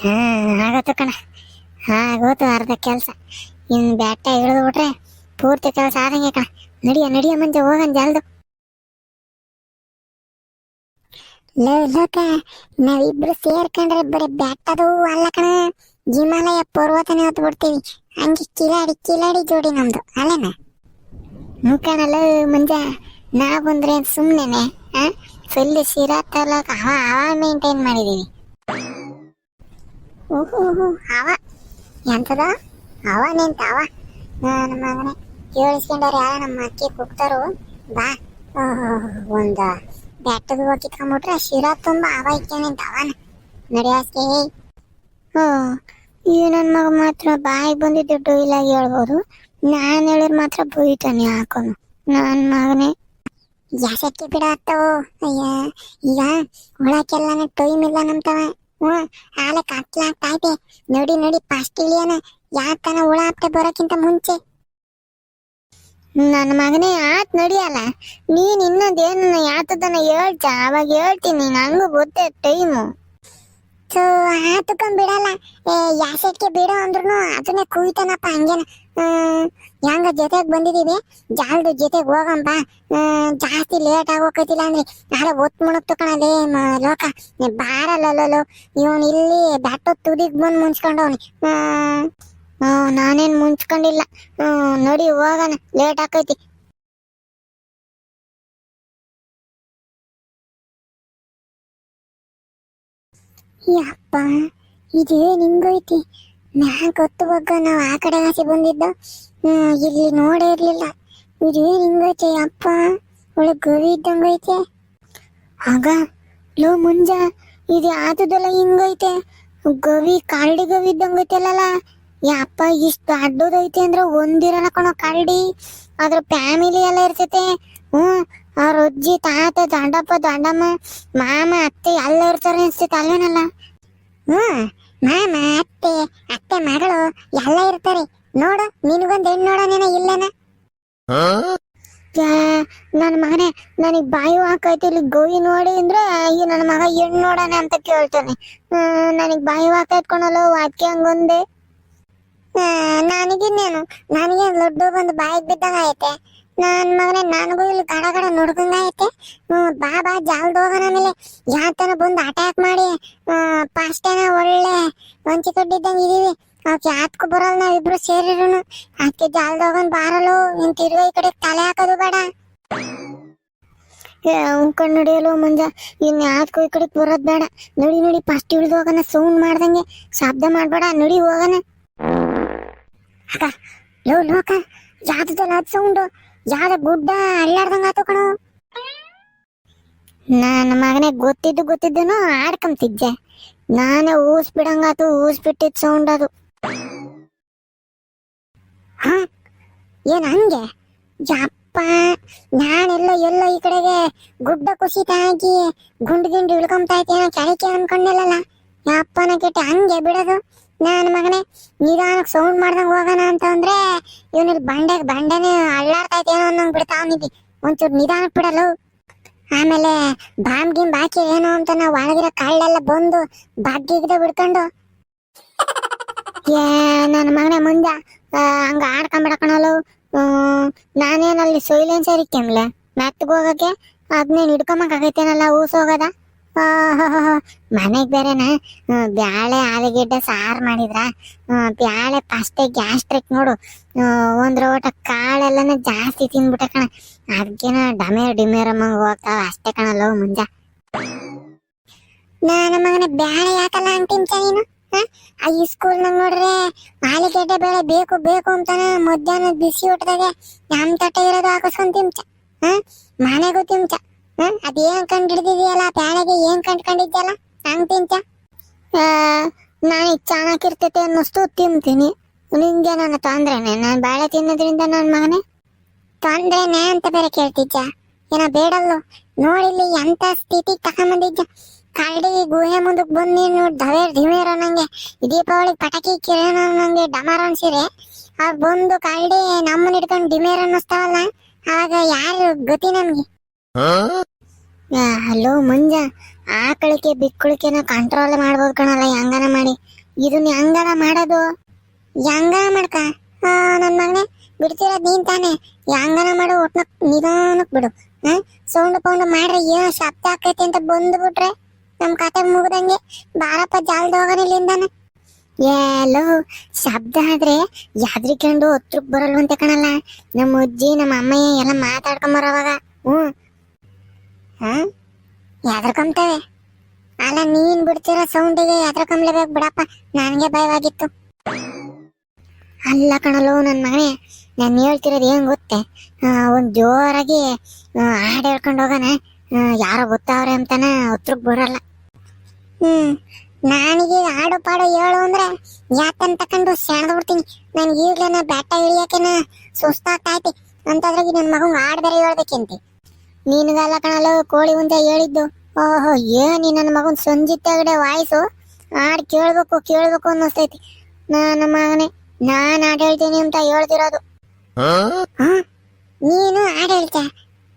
ಹಾ ಆಗತ್ತು ಕಣ. ಆಗೋತು ಅರ್ಧ ಕೆಲಸ. ಇನ್ನು ಬ್ಯಾಟ ಇಳಿದು ಬಿಟ್ರೆ ಪೂರ್ತಿ ಕೆಲಸ ಆದಂಗೆ ಕಣ. ನಡಿಯ ನಡಿಯ ಮಂಜ, ಹೋಗನ್ ಜಲ್ದು. ಲೋ, ಲೋಕ, ನಾವಿಬ್ರು ಸೇರ್ಕೊಂಡ್ರೆ ಬರೀ ಬ್ಯಾಟದು ಅಲ್ಲ ಕಣ. ಹಿಮಾಲಯ ಪರ್ವತನೇ ಹೊತ್ತು ಬಿಡ್ತೀವಿ. ಹಂಗೆ ಕಿಲಾಡಿ ಕಿಲಾಡಿ ಜೋಡಿ ನಮ್ದು. ಅಲ್ಲೇನ? ಹ್ಞೂ ಕಣಲ್ಲ ಮಂಜ ನಾ ಬಂದ್ರೆ ಸುಮ್ಮನೆ ಫುಲ್ ಶಿರಾ ತಲಕ, ಹಾ ಹವ ಮೇಂಟೈನ್ ಮಾಡಿದೀವಿ ಓಹೋ ಹವ ಎಂತದ? ಅವ ನಿಂತ ಹವ ನನ್ನ ಮಗನೇ. ಕೇಳಿಸ್ಕೊಂಡಾರ ಯಾರ ನಮ್ಮ ಅಕ್ಕಿ ಕುಕ್ತಾರು ಬಾ. ಓಹೋ ಒಂದು ಹೋಗಿ ಕಂಬಿಟ್ರೆ ಶಿರಾ ತುಂಬ ಅವ ಇಕ್ಕ ನಿಂತ ಅವನ. ಹ್ಞೂ ಈ ನನ್ನ ಮಗ ಮಾತ್ರ ಬಾಯಿಗೆ ಬಂದಿದ್ದು ಡೊಯ್ಲಾಗಿ ಹೇಳ್ಬೋದು. ನಾನು ಹೇಳಿದ್ರೆ ಮಾತ್ರ ಬೈತಾನೆ ಹಾಕೋನು. ನನ್ನ ಮಗನೇ. ಯಾಸಕ್ಕೆ ಬಿಡ ಅಯ್ಯ, ಈಗ ಉಳಕ್ಕೆಲ್ಲನ ಟೈಮ್ ಇಲ್ಲ ನಮ್ತವ. ಹ್ಞೂ ಆಲೆ ಕತ್ಲಾಗ್ತೈತೆ ನೋಡಿ ನೋಡಿ ಫಸ್ಟ್ ಯಾತನ ಯಾಕನ ಹುಳ ಹಪ್ತೆ ಬರೋಕ್ಕಿಂತ ಮುಂಚೆ. ನನ್ನ ಮಗನೇ ಆತ್ ನಡಿಯಲ್ಲ ನೀನ್ ಇನ್ನೊಂದೇನು ಯಾತದನ್ನ ಹೇಳ್ತ ಅವಾಗ ಹೇಳ್ತೀನಿ, ನಂಗೂ ಗೊತ್ತೇ ಟೈಮು ಸೊ ಆತಕೊಂಡ್ ಬಿಡಲ್ಲ. ಏ ಯಾಸಕ್ಕೆ ಬಿಡು ಅಂದ್ರೂ ಅದನ್ನೇ ಕುಯ್ತಾನಪ್ಪ ಹಂಗೇನ. ಹ್ಮ್ ಹೆಂಗ ಜೊತೆಗ್ ಬಂದಿದೀವಿ? ಜಾಲ್ದು ಜೊತೆಗ್ ಹೋಗಂಬ. ಜಾಸ್ತಿ ಲೇಟ್ ಆಗೋಕತಿಲ್ಲ ಅಂದ್ರೆ ನಾಳೆ ಒತ್ ಮುಣಕ್ ಕಣಲೇ ಲೋಕ. ನೀ ಬಾರಲ್ಲಲ್ಲೋ ಇವನ್ ಇಲ್ಲಿ ಬ್ಯಾಟೋ ತುದಿಗ್ ಬಂದ್ ಮುಂಚ್ಕೊಂಡವನಿ. ನಾನೇನ್ ಮುಂಚ್ಕೊಂಡಿಲ್ಲ. ನೋಡಿ ಹೋಗೋಣ. ಲೇಟ್ ಆಕೈತಿ. ಯಪ್ಪ ಇದೇ ಹಿಂಗೈತಿ? ಮ್ಯಾಗ ಗೊತ್ತು ಬಗ್ಗೆ ನಾವು ಆ ಕಡೆ ಆಸೆ ಬಂದಿದ್ದ. ಇಲ್ಲಿ ನೋಡೇ ಇರ್ಲಿಲ್ಲ. ಇದು ಹಿಂಗೈತೆ ಅಪ್ಪ? ಒಳ್ಳೆ ಗವಿ ಇದ್ದಂಗೈತೆ ಆಗ, ಲೋ ಮುಂಜ, ಇದು ಆತದಲ್ಲ ಹಿಂಗೈತೆ? ಗವಿ ಕರಡಿ ಗವಿ ಇದ್ದಂಗೈತಲ್ಲ ಯಪ್ಪ ಇಷ್ಟು ಅಡ್ಡೋದೈತೆ ಅಂದ್ರೆ ಒಂದಿರಲ್ಲ ಕಣೋ ಕರಡಿ ಅದ್ರ ಫ್ಯಾಮಿಲಿ ಎಲ್ಲ ಇರ್ತೈತೆ. ಹ್ಮ್ ಅವ್ರ ಅಜ್ಜಿ, ತಾತ, ದೊಡ್ಡಪ್ಪ, ದೊಡ್ಡಮ್ಮ, ಮಾಮ, ಅತ್ತೆ ಎಲ್ಲ ಇರ್ತಾರೆ ಅನ್ಸ್ತೈತೆ ಅಲ್ವೇನಲ್ಲ? ಹ್ಮ್ ಮಾಮ ಅತ್ತೆ ಅತ್ತೆ ಮಗಳು ಎಲ್ಲ ಇರ್ತಾರೆ. ನೋಡು ನಿನಗೊಂದು ಹೆಣ್ಣು ನೋಡೋನೇನ ಇಲ್ಲನ? ನನ್ನ ಮಗನೇ ನನಗೆ ಬಾಯಿ ಹಾಕೈತಿ ಇಲ್ಲಿ ಗೋವಿ ನೋಡಿ ಅಂದ್ರೆ ಈ ನನ್ನ ಮಗ ಹೆಣ್ಣು ನೋಡೋಣ ಅಂತ ಕೇಳ್ತಾನೆ. ನನಗೆ ಬಾಯಿ ಹಾಕೈತ್ಕೊಳಲ್ಲ ಅದಕ್ಕೆ ಹಂಗೊಂದೆ. ನನಗಿನ್ನೇನು? ನನಗೆ ಲಡ್ಡು ಬಂದು ಬಾಯಿಗೆ ಬಿದ್ದಂಗ ಐತೆ ನನ್ನ ಮಗನೇ, ನನಗೂ ಇಲ್ಲಿ ಗಡ ಗಡ ನುಡ್ಗಂಗ ಐತೆ. ಬಾ ಬಾ, ಜಾಲ್ದ ಹೋಗೋಣ ಆಮೇಲೆ. ಯಾತನ ಬಂದು ಅಟ್ಯಾಕ್ ಮಾಡಿ ಪಾಸ್ಟೇನ ಒಳ್ಳೆ ಮಂಚಿ ಕಟ್ಟಿದ್ದಂಗೆ ಇದೀವಿ. ಅವ್ಕೆ ಯಾತ್ಕು ಬರಲ್ಲ, ನಾವಿಬ್ರು ಸೇರಿರೋನು. ಅದಕ್ಕೆ ಜಾಲ್ದ ಹೋಗೋಣ ಬಾರಲು ನಿನ್ ತಿರುಗ ಈ ಕಡೆ ತಲೆ ಹಾಕೋದು ಬೇಡ. ಉಂಕೊಂಡು ನಡೆಯಲು ಮುಂಜ, ಇನ್ ಯಾತ್ಕು ಈ ಕಡೆ ಬರೋದ್ ಬೇಡ. ನೋಡಿ ನೋಡಿ ಫಸ್ಟ್ ಇಳಿದು ಹೋಗೋಣ, ಸೌಂಡ್ ಮಾಡ್ದಂಗೆ. ಶಬ್ದ ಮಾಡಬೇಡ, ನೋಡಿ ಹೋಗೋಣ. ಅಕ್ಕ, ಲೋ ಲೋಕ ಯಾವ್ದಲ್ಲ ಅದು ಸೌಂಡು. ಯಾವ್ದ ಗುಡ್ಡ ಅಳ್ಳಾಡ್ದಂಗ ಆತು ಕಣೋ. ನನ್ನ ಮಗನೇ ಗೊತ್ತಿದ್ದು ಗೊತ್ತಿದ್ದನು ಆಡ್ಕೊಂತಿದ್ದೆ. ನಾನೇ ಊಸ್ ಬಿಡಂಗಾತು ಊಸ್ ಬಿಟ್ಟಿದ್ ಸೌಂಡ್ ಅದು. ಹ? ಏನ್ ಹಂಗೆ? ಯಪ್ಪ, ನಾನೆಲ್ಲ ಎಲ್ಲ ಈ ಕಡೆಗೆ ಗುಡ್ಡ ಕುಸಿತ ಆಗಿ ಗುಂಡು ಗಿಂಡು ಇಳ್ಕೊಂತ ಐತೇನೋ ಕೆಳಕ್ಕೆ ಅನ್ಕೊಂಡಿಲ್ಲಲ್ಲ ಯಪ್ಪನ ಕೆಟ್ಟ ಹಂಗೆ ಬಿಡೋದು. ನನ್ನ ಮಗನೇ ನಿಧಾನಕ್ಕೆ ಸೌಂಡ್ ಮಾಡ್ದಂಗ ಹೋಗೋಣ ಅಂತ ಅಂದ್ರೆ ಇವನಲ್ಲಿ ಬಂಡೆ, ಬಂಡೆನೆ ಏನೋ ಐತೇನೋ ಬಿಡ್ತಾ ಅವನಿಗೆ. ಒಂಚೂರು ನಿಧಾನಕ್ಕೆ ಬಿಡಲು. ಆಮೇಲೆ ಬಾಂಬ್ ಗಿಂಬ್ ಹಾಕಿ ಏನೋ ಅಂತ ನಾವು ಒಳಗಿರೋ ಕಾಳೆಲ್ಲ ಬಂದು ಬಗ್ಗಿಗ್ದ ಬಿಡ್ಕೊಂಡು. ಏ, ನನ್ನ ಮಗನೇ ಮುಂದೆ ಹಂಗ ಆಡ್ಕೊಂಬಿಡಕಣಲು ನಾನೇನಲ್ಲಿ ಸೈಲೆನ್ಸರ್ ಕೆಮ್ಲೆ ಮೆತ್ತಗೆ ಹೋಗಕ್ಕೆ ಅದನ್ನೇನು ಹಿಡ್ಕೊಂಬಕಾಗೈತೇನಲ್ಲ ಊಸ್ ಹೋಗದ? ಮನೆಗೆ ಬೇರೆನ? ಬ್ಯಾಳೆ ಆಲೂಗೆಡ್ಡೆ ಸಾರು ಮಾಡಿದ್ರ? ಬ್ಯಾಳೆ ಫಸ್ಟೇ ಗ್ಯಾಸ್ಟ್ರಿಕ್ ನೋಡು ಹ್ಮ್, ಒಂದ್ರ ಊಟ ಕಾಳೆಲ್ಲನ ಜಾಸ್ತಿ ತಿಂದ್ಬಿಟ್ಟೆ ಕಣ ಅದಕ್ಕೇನ ಡಮೇರ್ ಡಿಮೇರ್ ಅಮ್ಮಂಗ್ ಹೋಗ್ತಾವ. ಅಷ್ಟೇ ಕಣಲ್ಲ ಮುಂಜ. ನನ್ನ ಮಗನ ಬ್ಯಾಳೆ ಯಾಕಲ್ಲ ಅಂತಿಂಚ ನೀನು? ಈ ಸ್ಕೂಲ್ನಾಗ ನೋಡ್ರೆ ಆಲೂಗೆಡ್ಡೆ ಬೇಳೆ ಬೇಕು ಬೇಕು ಅಂತಾನೆ ಮಧ್ಯಾಹ್ನ ಬಿಸಿ ಊಟದಾಗೆ ನಮ್ ತಟ್ಟೆ ಇರೋದು ಹಾಕಿಸ್ಕೊಂಡ್ ತಿಂಚ. ಹ ಮನೆಗೂ ತಿಂಚ. ಅದೇನ್ ಕಂಡು ಹಿಡಿದಿದೆಯಲ್ಲ ಬ್ಯಾಳೆಗೆ ಏನ್ ಕಂಡ್ಕೊಂಡಿದ್ಯಲ್ಲ ಹಂಗ್ ತಿಂತ ನಾನು ಚೆನ್ನಾಗಿರ್ತೈತೆ ಅನ್ನಿಸ್ತು ತಿಂತೀನಿ. ನಿಂಗೆ ನನ್ನ ತೊಂದ್ರೆನೆ? ನಾನು ಬಾಳೆ ತಿನ್ನೋದ್ರಿಂದ ನನ್ನ ಮಗನೆ? ತೊಂದ್ರೆನೆ ಅಂತ ಬೇರೆ ಕೇಳ್ತಿದ್ದ ಏನ ಬೇಡಲ್ಲು? ನೋಡಿಲ್ಲಿ ಎಂತ ಸ್ಥಿತಿ ತಕೊಂಬಂದಿದ್ಯ? ಕರಡಿ ಗುಹೆ ಮುಂದಕ್ಕೆ ಬಂದು ನೀನು ಧವೇರ್ ಧಿಮೇರ್ ನಂಗೆ ದೀಪಾವಳಿ ಪಟಾಕಿ ಕಿರಣ ನಂಗೆ ಡಮರ್ ಅನ್ಸಿರೆ. ಆ ಬಂದು ಕರಡಿ ನಮ್ಮನ್ನ ಹಿಡ್ಕೊಂಡು ಡಿಮೇರ್ ಅನ್ನಿಸ್ತಾವಲ್ಲ? ಆಗ ಯಾರು ಗತಿ ನಮ್ಗೆ? ಹಲೋ ಮುಂಜ ಆಕಳಿಕೆ ಬಿಕ್ಕಳಿಕೆನ ಕಂಟ್ರೋಲ್ ಮಾಡ್ಬೋದು ಕಣಲ್ಲ ಹೆಂಗನ ಮಾಡಿ. ಇದನ್ನ ಹೆಂಗನ ಮಾಡೋದು? ಹೆಂಗ ಮಾಡ್ಕ? ಆ, ನನ್ ಮಗನೇ ಬಿಡ್ತಿರೋದು ನೀನ್ ತಾನೆ. ಹೆಂಗನ ಮಾಡು ಒಟ್ನ ನಿಧಾನಕ್ ಬಿಡು. ಹಾ ಸೌಂಡ್ ಪೌಂಡ್ ಮಾಡ್ರೆ ಏನೋ ಶಬ್ದ ಆಕೈತಿ ಅಂತ ಬಂದ್ಬಿಟ್ರೆ ನಮ್ ಕತೆ ಮುಗ್ದಂಗೆ ಬಾರಪ್ಪ ಜಾಲ್ದ ಹೋಗೋಣ ಇಲ್ಲಿಂದಾನೆ. ಎಲ್ಲೋ ಶಬ್ದ ಆದ್ರೆ ಯಾದ್ರಿಕೊಂಡು ಹತ್ರಕ್ ಬರಲ್ವಂತೆ ಕಣಲ್ಲ. ನಮ್ಮ ಅಜ್ಜಿ ನಮ್ಮ ಅಮ್ಮಯ್ಯ ಎಲ್ಲ ಮಾತಾಡ್ಕೊಂಬರೋವಾಗ ಹ್ಞೂ ಹಾ ಕಂಬ್ತವೆ ಅಲ್ಲ ನೀನ್ ಬಿಡ್ತಿರೋ ಸೌಂಡಿಗೆ ಯಾದ್ರಕೊಂಬ್ಲೇಬೇಕು ಬಿಡಪ್ಪ. ನನಗೆ ಭಯವಾಗಿತ್ತು. ಅಲ್ಲ ಕಣಲು ನನ್ನ ಮಗನೇ. ನಾನು ಹೇಳ್ತಿರೋದು ಏನ್ ಗೊತ್ತೆ? ಒಂದ್ ಜೋರಾಗಿ ಹಾಡು ಹೇಳ್ಕೊಂಡು ಹೋಗೋಣ ಆ, ಯಾರೋ ಗೊತ್ತಾವ್ರೆ ಅಂತಾನ ಹತ್ರಕ್ ಬರಲ್ಲ. ಹ್ಮ್. ನನಗೆ ಹಾಡು ಪಾಡು ಹೇಳು ಅಂದ್ರೆ ಯಾತನ್ ತಕೊಂಡು ಸೆಣದ ಬಿಡ್ತೀನಿ. ನನ್ಗೆ ಈಗ್ಲೇನ ಇಳಿಯಕೇನ ಸುಸ್ತಾಗ್ತಾ ಸುಸ್ತಾಗ್ತೈತಿ ಅಂತದ್ರಾಗಿ ನನ್ನ ಮಗಂಗ್ ಹಾಡ್ ಬೇರೆ ಹೇಳ್ಬೇಕಂತೆ. ನಿನಗಲ್ಲ ಕಣಲು ಕೋಳಿ ಮುಂದೆ ಹೇಳಿದ್ದು. ಓಹೋ ಏನ್ ನೀ ನನ್ನ ಸಂಜಿತ್ ಹೆಗಡೆ ವಾಯ್ಸು? ಹಾಡ್ ಕೇಳ್ಬೇಕು ಕೇಳ್ಬೇಕು ಅನ್ನಿಸ್ತೈತಿ. ನನ್ನ ಮಗನೇ ನಾನು ಹಾಡು ಹೇಳ್ತೀನಿ ಅಂತ ಹೇಳ್ತಿರೋದು? ನೀನು ಹಾಡು ಹೇಳ್ತೀಯ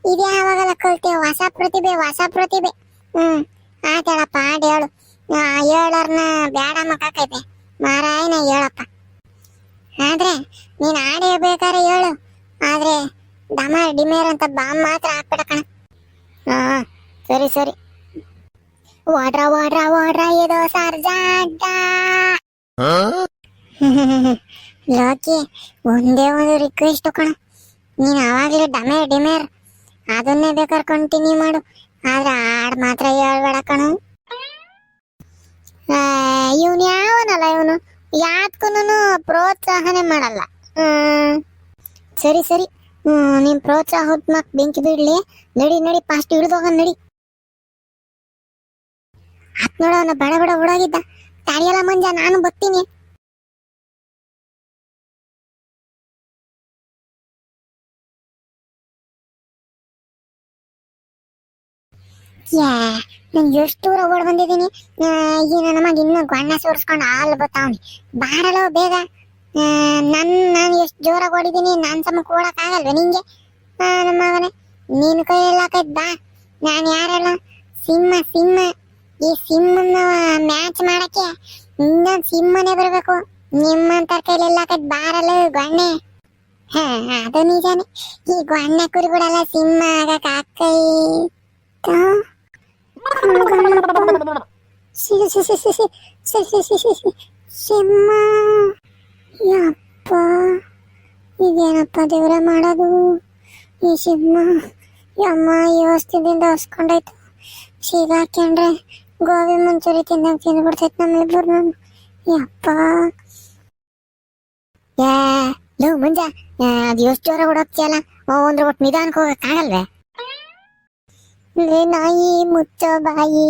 ಇದು ಯಾವಾಗಲ್ಲ ಕಲ್ತೀಯ ಹೊಸ ಪ್ರತಿಭೆ ಹೊಸ ಪ್ರತಿಭೆ. ಹ್ಮ್ ಆತೇಳಪ್ಪ ಹಾಡು ಹೇಳು. ನಾ ಹೇಳೋರ್ನ ಬ್ಯಾಡ ಮಕ್ಕೈತೆ ಮಾರಾಯನ ಹೇಳಪ್ಪ. ಆದ್ರೆ ನೀನು ಹಾಡು ಹೇಳ್ಬೇಕಾದ್ರೆ ಹೇಳು. ದಮ ಡಿಮೇರ್ ಅಂತ ಬಾಂಬ್ ಮಾತ್ರ ಹಾಕ್ಬೇಡ ಕಣ. ಹಾ, ಸರಿ ಸರಿ. ವಾಡ್ರ ವಾಡ್ರ ವಾಡ್ರ ಇದು ಸರ್ಜಾಟ ಲೋಕಿ, ಒಂದೇ ಒಂದು ರಿಕ್ವೆಸ್ಟ್ ಕಣ. ನೀನು ಅವಾಗ್ಲೇ ಡಮೇರ್ ಡಿಮೇರ್. ಅದನ್ನೇ ಬೇಕಾದ್ರೆ ಕಂಟಿನ್ಯೂ ಮಾಡು. ಆದ್ರೆ ಆಡ್ ಮಾತ್ರ ಹೇಳ್ಬೇಡ ಕಣ. ಇವನು ಯಾವನಲ್ಲ ಇವನು? ಯಾತ್ಕೂನು ಪ್ರೋತ್ಸಾಹನೆ ಮಾಡಲ್ಲ. ಸರಿ ಸರಿ. ಹ್ಮ್ ನಿಮ್ ಪ್ರೋತ್ಸಾಹ ಮಕ್ ಬೆಂಕಿ ಬಿಡ್ಲಿ ನಡಿ ನಡಿ ಫಾಸ್ಟ್ ಹಿಡಿದೋಗ ನಡಿ. ಹತ್ ನೋಡ ಅವನ ಬಡ ಬಡ ಓಡೋಗಿದ್ದ. ತಡೆಯಲ್ಲ ಮಂಜ, ನಾನು ಬರ್ತೀನಿ. ನಂಗೆ ಎಷ್ಟು ದೂರ ಓಡ್ ಬಂದಿದ್ದೀನಿ. ಈ ನನ್ನ ಮಗ ಇನ್ನು ಗೊಣ್ಣ ಸೋರ್ಸ್ಕೊಂಡು ಹಾಲು ಬತ್ತಾವನಿ. ಬಾರಲೋ ಬೇಗ. ನನ್ನ ನಾನು ಎಷ್ಟು ಜೋರಾಗಿ ಓಡಿದ್ದೀನಿ ನಾನು ಸಮಕ್ಕೆ ಓಡೋಕ್ಕಾಗಲ್ವ ನಿಂಗೆ ನಮ್ಮ ಮಗನೇ ನೀನು ಕೈ ಎಲ್ಲಾಕೈತ್ ಬಾ ನಾನು ಯಾರಲ್ಲ ಸಿಂಹ ಸಿಂಹ ಈ ಸಿಂಹನ ಮ್ಯಾಚ್ ಮಾಡಕ್ಕೆ ಇನ್ನೊಂದು ಸಿಂಹನೇ ಬರಬೇಕು ನಿಮ್ಮಂತ ಕೈಲಿ ಎಲ್ಲಾಕೈತ್ ಬಾರಲ್ಲ ಗೊಣ್ಣೆ ಹಾ ಅದು ನಿಜಾನೆ ಈ ಗೊಣ್ಣೆ ಕುರಿಗಳೆಲ್ಲ ಸಿಂಹ ಆಗಕ್ಕೆ ಆಕೈ ಸಿಂಹ ಯಪ್ಪ, ಇದೇನಪ್ಪ ದೇವ್ರ ಮಾಡೋದು? ಈ ಸಿಂಹ ಯಮ್ಮ ಈ ವಸ್ತಿದಿಂದ ಹೊಸ್ಕೊಂಡಾಯ್ತು ಸೀಗ ಹಾಕ್ಯಂಡ್ರೆ ಗೋಬಿ ಮಂಚೂರಿ ತಿಂದಂಗೆ ತಿಂದ್ಬಿಡ್ತೈತೆ ನಮ್ಮಿಬ್ಬರು ಯಪ್ಪ. ಯಾ ಲೋ, ಮುಂಜ. ಅದು ಎಷ್ಟು ಜೋರ ಓಡೋಗ್ತಿಯಲ್ಲ ಅಂದ್ರೆ ಒಟ್ಟು ನಿಧಾನಕ್ಕೆ ಹೋಗಕ್ಕಾಗಲ್ವೇ ನಾಯಿ, ಮುಚ್ಚೋ ಬಾಯಿ.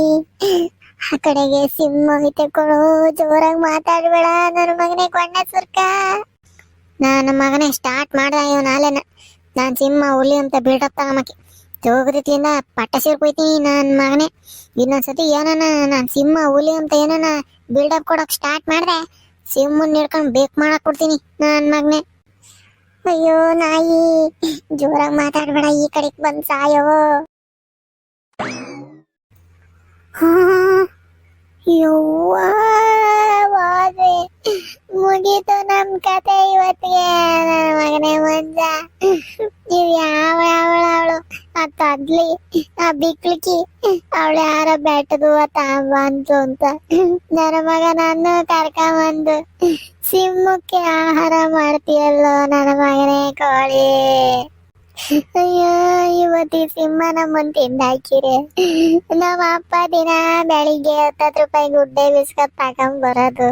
ಆ ಕಡೆಗೆ ಸಿಂಹ ಐತೆ ಕೊಡು, ಜೋರಾಗಿ ಮಾತಾಡ್ಬೇಡ. ನನ್ನ ಮಗನೇ ಕೊಂಡ ಸುರ್ಕ ನನ್ನ ಮಗನೇ ಸ್ಟಾರ್ಟ್ ಮಾಡ್ದ ಇವನ್ ಆಲೆನ ನಾನ್ ಸಿಂಹ ಹುಲಿ ಅಂತ ಬಿಲ್ಡಪ್ ತಗೊಂಬಕ್ಕೆ. ತಗೋಗತಿಯಿಂದ ಪಟ್ಟ ಸೇರ್ಕೊಯ್ತೀನಿ ನನ್ನ ಮಗನೇ. ಇನ್ನೊಂದ್ಸತಿ ಏನನ, ನಾನು ಸಿಂಹ ಹುಲಿ ಅಂತ ಏನನ ಬಿಲ್ಡಪ್ ಕೊಡಕ್ ಸ್ಟಾರ್ಟ್ ಮಾಡ್ದೆ, ಸಿಂಹನ್ ಹಿಡ್ಕೊಂಡ್ ಬೇಕ್ ಮಾಡಕ್ ಕೊಡ್ತೀನಿ ನನ್ನ ಮಗನೇ. ಅಯ್ಯೋ, ನಾಯಿ, ಜೋರಾಗಿ ಮಾತಾಡ್ಬೇಡ, ಈ ಕಡೆಗೆ ಬಂದು ಸಾಯೋ. ಹಾ ವಾದೆ ಮುಗೀತು ನಮ್ ಕತೆ ಇವತ್ತಿಗೆ. ನನ್ನ ಮಗನೇ ಮಂಜ. ನೀವ್ ಯಾವ ಅವಳ? ಆ ತದ್ಲಿ, ಆ ಬಿಕ್ಲಿಕಿ. ಅವಳು ಯಾರ ಬೆಟ್ಟದು ಬಂತು ಅಂತ. ನನ್ನ ಮಗ ನನ್ನ ಕರ್ಕೊಂಬಂದು. ಸಿಮ್ಮಕ್ಕೆ ಆಹಾರ ಮಾಡ್ತೀಯಲ್ಲೋ ನನ್ನ ಮಗನೇ ಕೋಳಿ. ಅಯ್ಯೋ ಇವತ್ತು ಸಿಂಹನ ಸಿಂಹ ನಮ್ಮನ್ ನಮ್ಮ ಅಪ್ಪ ದಿನ ಬೆಳಿಗ್ಗೆ ಹತ್ತತ್ತು ರೂಪಾಯಿ ಗುಡ್ಡೆ ಬಿಸ್ಕತ್ ತಗೊಂಡ್ ಬರೋದು.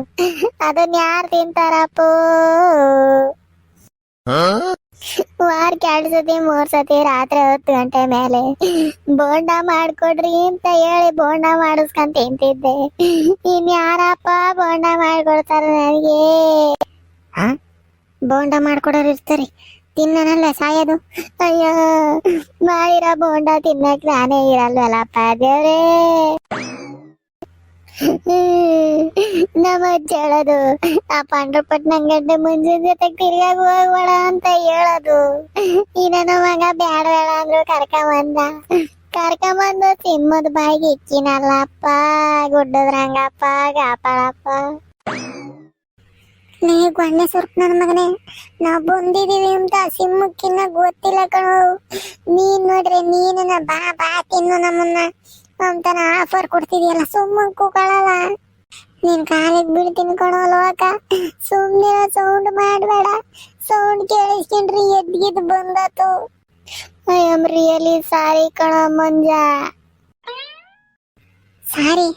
ಅದನ್ನ ಯಾರು ತಿಂತಾರಪ್ಪೋ? ವಾರಕ್ಕೆ ಎರಡು ಸತಿ ಮೂರ್ ಸತಿ ರಾತ್ರಿ ಹತ್ತು ಗಂಟೆ ಮೇಲೆ ಬೋಂಡ ಮಾಡ್ಕೊಡ್ರಿ ಅಂತ ಹೇಳಿ ಬೋಂಡ ಮಾಡಿಸ್ಕೊಂಡ್ ತಿಂತಿದ್ದೆ. ಇನ್ ಯಾರಪ್ಪ ಬೋಂಡ ಮಾಡ್ಕೊಡ್ತಾರ ನನಗೆ? ಹ ಬೋಂಡ ಮಾಡ್ಕೊಡೋರು ಇರ್ತಾರೆ. ತಿನ್ನನಲ್ಲ ಸಾಯೋದು? ಅಯ್ಯೋ, ಮಾಡಿರೋ ಬೋಂಡ ತಿನ್ನಕ್ ನಾನೇ ಇರಲ್ವಲ್ಲಪ್ಪ ದೇವ್ರೇ ನಮ್ಮ ಹೇಳೋದು ಆ ಪಾಂಡ್ರಪಟ್ನಂ ಗಡ್ಡೆ ಮುಂಜಿನ ಜೊತೆ ತಿರ್ಗಾಗ ಹೋಗ್ಬೇಡ ಅಂತ ಹೇಳೋದು. ಈ ನನ್ನ ಮಗ ಬ್ಯಾಡ ಬೇಡ ಅಂದ್ರು ಕರ್ಕೊಂಡ್ ಬಂದ ಕರ್ಕ ಬಂದು ತಿಮ್ಮದ ಬಾಯಿಗೆ ಇಕ್ಕಿನಲ್ಲಪ್ಪ, ಗುಡ್ಡದ್ರಂಗಪ್ಪ, ಗಾಪಾಳಪ್ಪ. ಲೇ ಗೊಣ್ಣೆ ನನ್ನ ಮಗನೇ ನಾ ಬಂದಿದೀವಿ ಅಂತ ಸಿಮ್ಮಕ್ಕಿನ್ನ ಗೊತ್ತಿಲ್ಲ ಕಣೋ. ನೀನ್ ನೋಡ್ರಿ ನೀನ ಬಾ ಬಾ ತಿನ್ನು ನಮ್ಮನ್ನ ಅಂತಾನ ಆಫರ್ ಕೊಡ್ತಿದೀಯಲ್ಲ ಸುಮ್ಮನೆ ಕೂಕೊಳ್ಳಲ್ಲ ನಿನ್ ಕಾಲಿಗೆ ಬೀಳ್ತೀನಿ ಕಣೋ ಲೋಕ. ಸುಮ್ನೆ ಸೌಂಡ್ ಮಾಡಬೇಡ. ಸೌಂಡ್ ಕೇಳಿಸ್ಕೊಂಡ್ರಿ ಎದ್ಗಿದ್ ಬಂದತು. ಐ ಆಮ್ ರಿಯಲಿ ಸಾರಿ ಕಣ ಮಂಜ. ಸಾರಿ,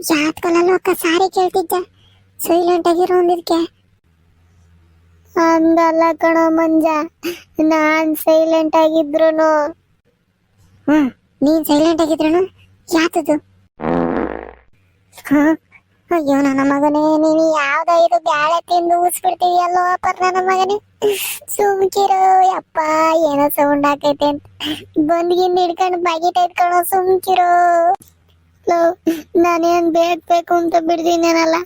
ಯಾತ್ಕಲ್ಲ ಲೋಕ, ಸಾರಿ ಕೇಳ್ತಿದ್ದ. ಸೈಲೆಂಟ್ ಆಗಿರೋ ಒಂದಿದ್ಕೆ ಹಂಗಲ್ಲ ಕಣೋ ಮಂಜ ನಾನ್ ಸೈಲೆಂಟ್ ಆಗಿದ್ರು ಹ್ಮ್ ನೀನ್ ಸೈಲೆಂಟ್ ಆಗಿದ್ರು ಯಾತದು? ಅಯ್ಯೋ ನನ್ನ ಮಗನೇ ನೀನು ಯಾವ್ದ ಇದು ಬ್ಯಾಳೆ ತಿಂದು ಊಸ್ಬಿಡ್ತೀಯಲ್ಲೋ ಅಪ್ಪರ್ ನನ್ನ ಮಗನೇ. ಸುಮ್ಕಿರೋ ಅಪ್ಪ ಏನೋ ಸೌಂಡ್ ಆಕೈತೆ ಅಂತ. ಬಂದ್ಗಿಂದ ಹಿಡ್ಕೊಂಡು ಬಾಗಿ ಇಟ್ಕೊಳ್ಳೋ ಸುಮ್ಕಿರೋ. ಲೋ ನಾನೇನ್ ಬೇಡ್ಬೇಕು ಅಂತ ಬಿಡ್ತೀನೇನಲ್ಲ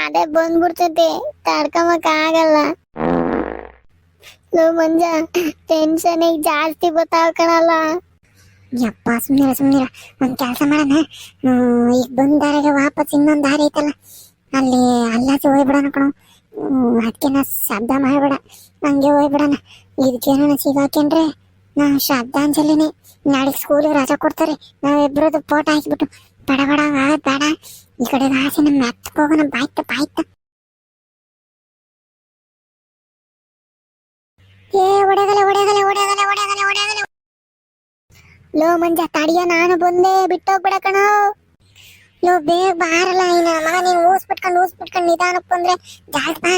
ಅದೇ ಬಂದ್ಬಿಡ್ತೈತಿ ತಡ್ಕೊಂಬಕ್ ಆಗಲ್ಲ. ಲೋ ಮಂಜ ಟೆನ್ಷನ್ ಈಗ ಜಾಸ್ತಿ ಗೊತ್ತಾವ್ ಕಣಲ್ಲ. ಯಪ್ಪ, ಸುಮ್ನಿರ ಸುಮ್ನಿರ, ಒಂದ್ ಕೆಲಸ ಮಾಡೋಣ. ಈಗ ಬಂದ್ ದಾರಿಗೆ ವಾಪಸ್ ಇನ್ನೊಂದ್ ದಾರಿ ಐತಲ್ಲ. ಅಲ್ಲಿ ಅಲ್ಲಾಚೆ ಹೋಗ್ಬಿಡೋಣ ಕಣ. ಅದಕ್ಕೆ ನಾ ಶಬ್ದ ಮಾಡಬೇಡ. ಹಂಗೆ ಹೋಗ್ಬಿಡೋಣ. ಇದಕ್ಕೇನ ಸಿಗಾಕೇನ್ರೆ? ನಾ ಶ್ರದ್ಧಾಂಜಲಿನೇ. ನಾಳೆ ಸ್ಕೂಲಿಗೆ ರಜಾ ಕೊಡ್ತಾರೆ. ನಾವಿಬ್ರದ್ದು ಫೋಟೋ ಹಾಕ್ಬಿಟ್ಟು ಬಡ ಬಡ. ಆಗದ್ ಬೇಡ ಈ ಕಡೆ ಆಸೆ ನಮ್ಮ ಮೆತ್ತಕ್ ಹೋಗೋಣ, ಬಾಯ್ತ ಬಾಯ್ತ. ಏ ಒಡೆಗಲೆ ಒಡೆಗಲೆ ಒಡೆಗಲೆ ಒಡೆಗಲೆ ಒಡೆಗಲೆ ಲೋ ಮಂಜ, ತಡಿಯ, ನಾನು ಬಂದೆ, ಬಿಟ್ಟೋಗ್ಬಿಡ ಕಣೋ. ಲೋ, ಬೇಗ ಬಾರಲ್ಲ ಇನ್ನ ಮಗ, ನೀನು ಊಸ್ ಬಿಟ್ಕೊಂಡು ನಿಧಾನಕ್ಕೆ ಬಂದ್ರೆ ಜಾಸ್ತಿ ಬಾ.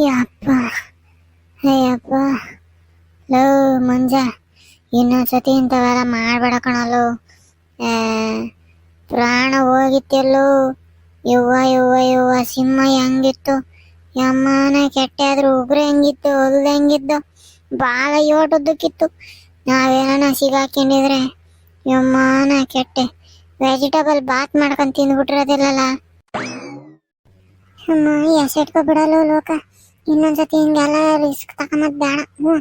ಯಪ್ಪ ಅಯ್ಯಪ್ಪ ಲೋ ಮಂಜ. ಇನ್ನೊಂದ್ಸತಿ ಇಂಥವೆಲ್ಲ ಮಾಡಬೇಡ ಕಣಲು ಪ್ರಾಣ ಹೋಗಿತ್ತೆಲ್ಲೋ. ಯವ್ವ ಯವ್ವ ಯವ್ವ, ಸಿಂಹ ಹೆಂಗಿತ್ತು? ಯಮ್ಮನ ಕೆಟ್ಟೆ ಆದ್ರೂ ಉಗ್ರ ಹೆಂಗಿತ್ತು, ಹೊಲ್ದ ಹೆಂಗಿತ್ತು? ಭಾಳ ಯೋಟದ್ದಕ್ಕಿತ್ತು ನಾವೇನ ಸಿಗಾಕೊಂಡಿದ್ರೆ ಯಮ್ಮನ ಕೆಟ್ಟೆ. ವೆಜಿಟೇಬಲ್ ಬಾತ್ ಮಾಡ್ಕೊಂಡು ತಿಂದ್ಬಿಟ್ಟಿರೋದಿಲ್ಲಲ್ಲ. ಅಮ್ಮ ಎಸೆಟ್ಕೊ ಬಿಡಲ್ಲ ಲೋಕ. ಇನ್ನೊಂದ್ಸತಿ ಹಿಂಗೆಲ್ಲ ರಿಸ್ಕ್ ತಗೊಂಬದ್ ಬೇಡ. ಹ್ಞೂ.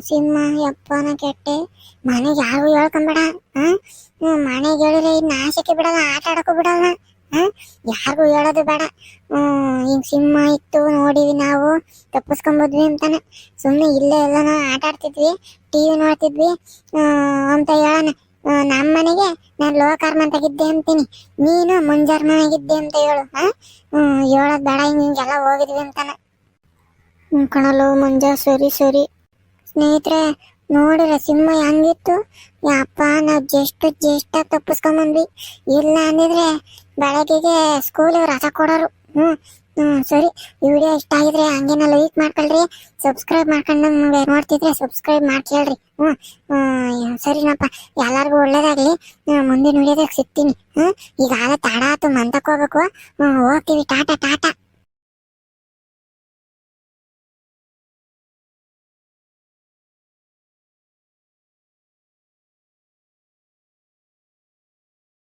ಸಿಂಹ ಯಪ್ಪನ ಕೆಟ್ಟೆ. ಮನೆಗೆ ಯಾರು ಹೇಳ್ಕೊಂಬೇಡ. ಹ್ಮ್ ಮನೆಗೆ ಹೇಳಿದ್ರೆ ಇದು ನಾಶಕ್ಕೆ ಬಿಡಲ್ಲ ಆಟ ಆಡಕ್ಕೂ ಬಿಡಲ್ಲ. ಹಾಂ ಯಾರಿಗೂ ಹೇಳೋದು ಬೇಡ. ಹ್ಮ್ ಹಿಂಗ್ ಸಿಂಹ ಇತ್ತು ನೋಡಿವಿ ನಾವು. ತಪ್ಪಿಸ್ಕೊಂಬದ್ವಿ ಅಂತಾನೆ. ಸುಮ್ಮನೆ ಇಲ್ಲೇ ಎಲ್ಲ ಆಟ ಆಡ್ತಿದ್ವಿ ಟಿವಿ ನೋಡ್ತಿದ್ವಿ. ಆ, ಅಂತ ಹೇಳೋಣ. ನಮ್ಮ ಮನೆಗೆ ನಾನು ಲೋಕಾರ್ಮಂತಾಗಿದ್ದೆ ಅಂತೀನಿ. ನೀನು ಮುಂಜಾರ್ಮನಾಗಿದ್ದೆ ಅಂತ ಹೇಳು. ಹಾಂ ಹೇಳೋದು ಬೇಡ ಹಿಂಗ್ ಹಿಂಗೆಲ್ಲ ಹೋಗಿದ್ವಿ ಅಂತಾನೆ. ಹ್ಮ್ ಕಣಲು ಮುಂಜ, ಸರಿ ಸರಿ. ಸ್ನೇಹಿತರೆ ನೋಡಿರ ಸಿಂಹ ಹೆಂಗಿತ್ತು? ಯಪ್ಪ ನಾವು ಜಸ್ಟ್ ಜಸ್ಟ್ ತಪ್ಪಿಸ್ಕೊಂಬಂದ್ವಿ ಇಲ್ಲ ಅಂದಿದ್ರೆ ಬೆಳಗ್ಗೆಗೆ ಸ್ಕೂಲ್ ರಸ ಕೊಡೋರು. ಹ್ಮ್ ಹ್ಞೂ ಸರಿ. ಈ ವಿಡಿಯೋ ಇಷ್ಟ ಆಗಿದ್ರೆ ಹಂಗೇನ ಲೈಕ್ ಮಾಡ್ಕೊಳ್ರಿ. ಸಬ್ಸ್ಕ್ರೈಬ್ ಮಾಡ್ಕೊಂಡು ನಮ್ಗೆ ನೋಡ್ತಿದ್ರೆ ಸಬ್ಸ್ಕ್ರೈಬ್ ಮಾಡ್ಕೇಳ್ರಿ ಹ್ಞೂ ಸರಿನಪ್ಪ. ಎಲ್ಲರಿಗೂ ಒಳ್ಳೇದಾಗಲಿ. ಮುಂದಿನ ವಿಡಿಯೋದಾಗ ಸಿಗ್ತೀನಿ. ಹ್ಞೂ ಈಗ ಆಗ ತಡ ಆತು ಮಂದಕ್ಕೆ ಹೋಗ್ಬೇಕು. ಹ್ಞೂ ಹೋಗ್ತೀವಿ. ಟಾಟಾ ಟಾಟಾ.